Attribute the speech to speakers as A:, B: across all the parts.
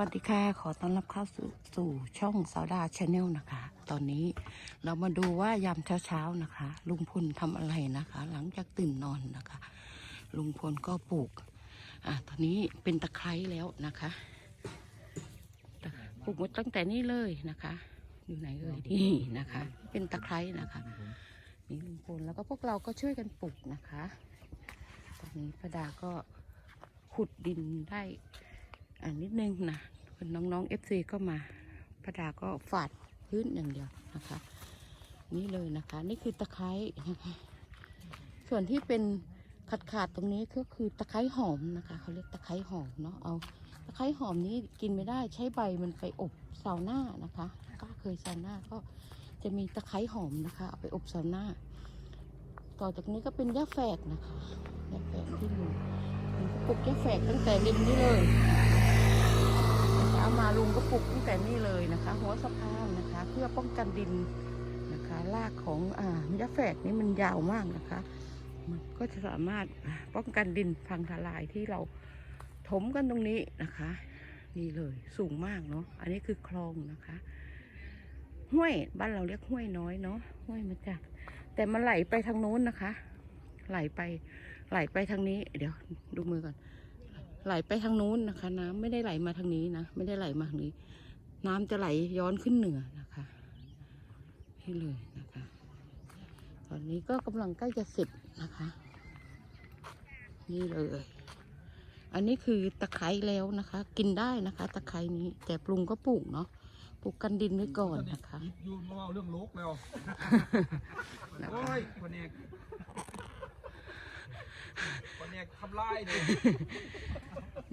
A: วัสดีค่ะ ขอต้อนรับเข้าสู่สู่ช่องสาวดาชาแนลนะคะ ตอนนี้เรามาดูว่ายามเช้าๆนะคะ ลุงพลทำอะไรนะคะ หลังจากตื่นนอนนะคะ ลุงพลก็ปลูก อะตอนนี้เป็นตะไคร้แล้วนะคะปลูกมาตั้งแต่นี้เลยนะคะ อยู่ไหนเอ่ยที่นี่นะคะ เป็นตะไคร้นะคะนี่ลุงพลแล้วก็พวกเราก็ช่วยกันปลูกนะคะ ตอนนี้ประดาก็ขุดดินได้ นิดนึงนะคนน้องๆ FC ก็มาประดาก็ฝาดพื้นอย่างเดียวนะคะ นี่เลยนะคะ นี่คือตะไคร้นะคะส่วนที่เป็นขาดขาดๆตรงนี้ก็คือตะไคร้หอมนะคะเขาเรียกตะไคร้หอมเนาะเอาตะไคร้หอมนี้กินไม่ได้ใช้ใบมันไปอบซาวน่านะคะก็เคยซาวน่าก็จะมีตะไคร้หอมนะคะเอาไปอบซาวน่าต่อจากนี้ก็เป็นย่าแฝกนะคะยาแฝกที่ลุงลุงก็ปลูกยาแฝกตั้งแต่ริมนี้เลย มาลุงก็ปลูกตั้งแต่นี่เลยนะคะ หัวสะพานนะคะ เพื่อป้องกันดินนะคะรากของอ่ายาแฝกนี่มันยาวมากนะคะ มันก็จะสามารถป้องกันดินพังทลายที่เราถมกันตรงนี้นะคะ นี่เลยสูงมากเนาะอันนี้คือคลองนะคะห้วยบ้านเราเรียกห้วยน้อยเนาะห้วยมาจาก แต่มันไหลไปทางนู้นนะคะ ไหลไปไหลไปทางนี้ เดี๋ยวดูมือก่อน ไหลไปทางนู้นนะคะ น้ำไม่ได้ไหลมาทางนี้นะไม่ได้ไหลมาทางนี้ น้ำจะไหลย้อนขึ้นเหนือนะคะนี่เลยนะคะ ตอนนี้ก็กำลังใกล้จะเสร็จนะคะ นี่เลย อันนี้คือตะไคร้แล้วนะคะ กินได้นะคะ ตะไคร้นี้แต่ปรุงก็ปลูกเนาะปลูกกันดินไว้ก่อนนะคะ
B: ยูนมาเอาเรื่องโลกแล้วโอ้ยคนเอกคนเอกทำลา ยเลย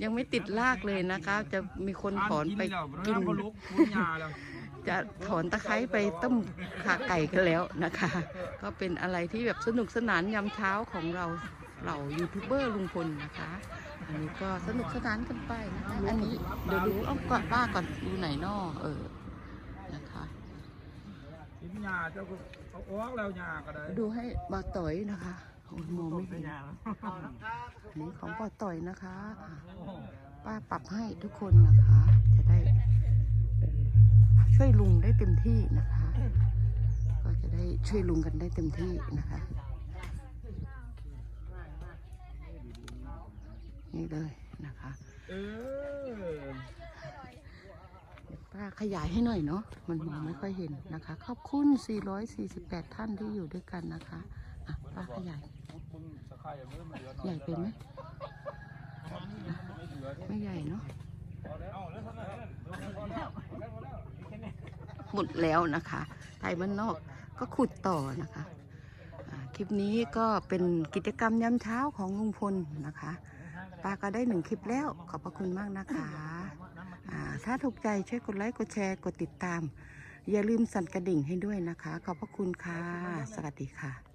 A: ยังไม่ติดรากเลยนะคะ จะมีคนถอนไป
B: แล้ว
A: กิน
B: น้ำพะลุกพุญญาแล้ว
A: จะถอนตะไคร้ไปต้มขาไก่กันแล้วนะคะ ก็เป็นอะไรที่แบบสนุกสนานยามเช้าของเราเรายูทูบเบอร์ลุงพลนะคะ อันนี้ก็สนุกสนานกันไปนะคะอันนี้เดี๋ยวดูเอาก่อนป้าก่อนดูไหนนอเออนะคะ
B: พุญญาเจ้าก็เอาออกแล้วญาก็ได้
A: ดูให้บาต่อยนะคะโอ้ย มองไม่เห็นอันนี้ของบาต่อยนะคะป้าปรับให้ทุกคนนะคะ จะได้ ช่วยลุงได้เต็มที่นะคะ ก็จะได้ช่วยลุงกันได้เต็มที่นะคะ นี่เลยนะคะป้าขยายให้หน่อยเนาะมันมองไม่ค่อยเห็นนะคะ ขอบคุณ 448 ท่านที่อยู่ด้วยกันนะคะ อะป้าขยาย ใหญ่ไปไหมไม่ใหญ่เนาะหมดแล้วนะคะ ไทยบ้านนอกก็ขุดต่อนะคะอ่าคลิปนี้ก็เป็นกิจกรรมยามเช้าของลุงพลนะคะป้าก็ได้หนึ่งคลิปแล้วขอบพระคุณมากนะคะอ่าถ้าถูกใจช่วยกดไลค์กดแชร์กดติดตาม อย่าลืมสั่นกระดิ่งให้ด้วยนะคะ ขอบพระคุณค่ะ สวัสดีค่ะ